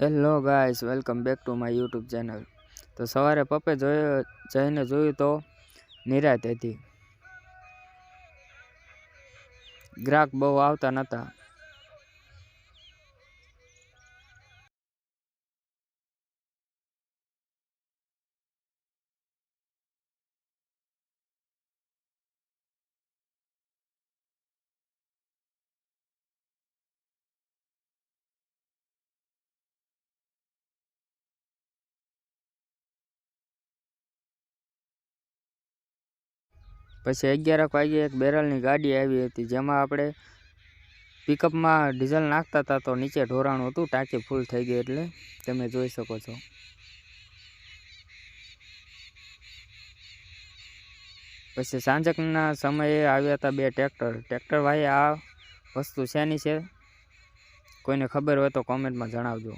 Hello guys welcome back to my YouTube channel તો સવારે પપ્પે જોયો, જઈને જોયું તો નિરાત હતી. ગ્રાહક બહુ આવતા નહોતા પછી અગિયારક વાગ્યે એક બેરલની ગાડી આવી હતી, જેમાં આપણે પિકઅપમાં ડીઝલ નાખતા હતા તો નીચે ઢોરાણું હતું, ટાંકી ફૂલ થઈ ગઈ એટલે તમે જોઈ શકો છો. પછી સાંજકના સમયે આવ્યા હતા બે ટ્રેક્ટર. ટ્રેક્ટર ભાઈ, આ વસ્તુ શેની છે? કોઈને ખબર હોય તો કોમેન્ટમાં જણાવજો.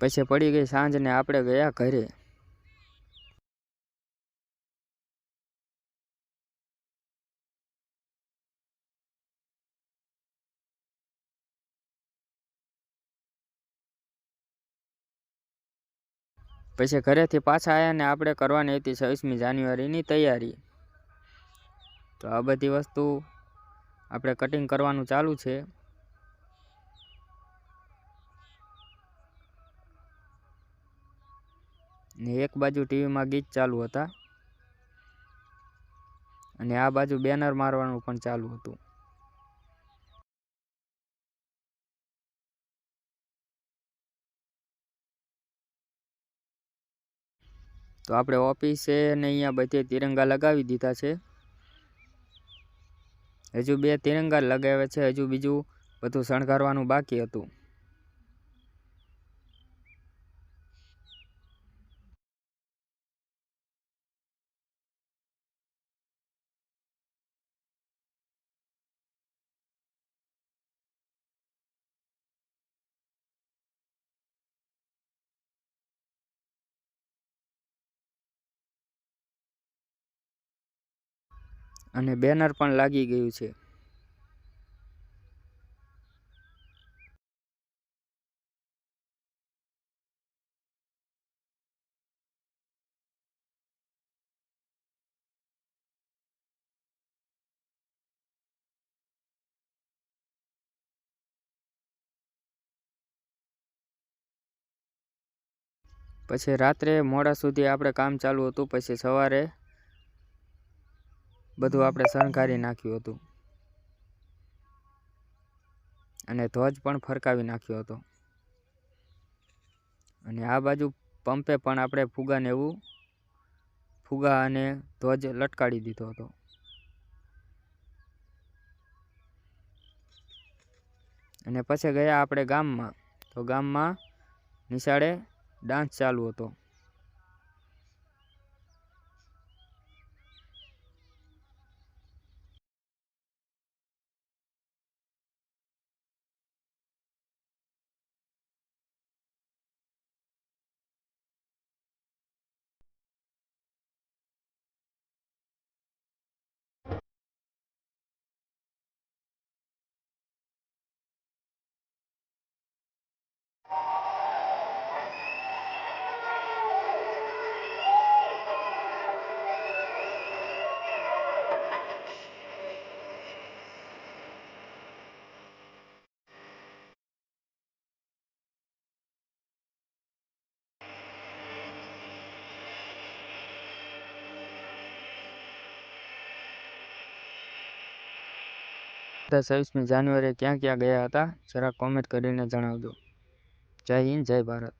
પછી પડી ગઈ સાંજ ને આપણે ગયા ઘરે. પછી ઘરેથી પાછા આવ્યા ને આપણે કરવાની હતી છવ્વીસમી જાન્યુઆરીની તૈયારી. તો આ બધી વસ્તુ આપણે કટિંગ કરવાનું ચાલુ છે. ને એક બાજુ ટીવીમાં ગીત ચાલુ હતા. અને આ બાજુ બેનર મારવાનું પણ ચાલુ હતું. તો આપણે ઓફિસે ને અહીંયા બધે તિરંગા લગાવી દીધા છે. હજુ બે તિરંગા લગાવ્યા છે, હજુ બીજું બધું શણગારવાનું બાકી હતું. અને બેનર પણ લાગી ગયું છે. પછી રાત્રે મોડા સુધી આપણે કામ ચાલુ હતું, પછી સવારે બધું આપણે શણગારી નાખ્યું હતું. અને ધ્વજ પણ ફરકાવી નાખ્યો હતો. અને આ બાજુ પંપે પણ આપણે ફુગાને એવું, ફુગા અને ધ્વજ લટકાડી દીધો હતો. અને પછી ગયા આપણે ગામમાં. તો ગામમાં નિશાળે ડાન્સ ચાલુ હતો. બધા છવ્વીસમી જાન્યુઆરીએ ક્યાં ક્યાં ગયા હતા? જરા કોમેન્ટ કરીને જણાવજો. જય હિન્દ, જય ભારત.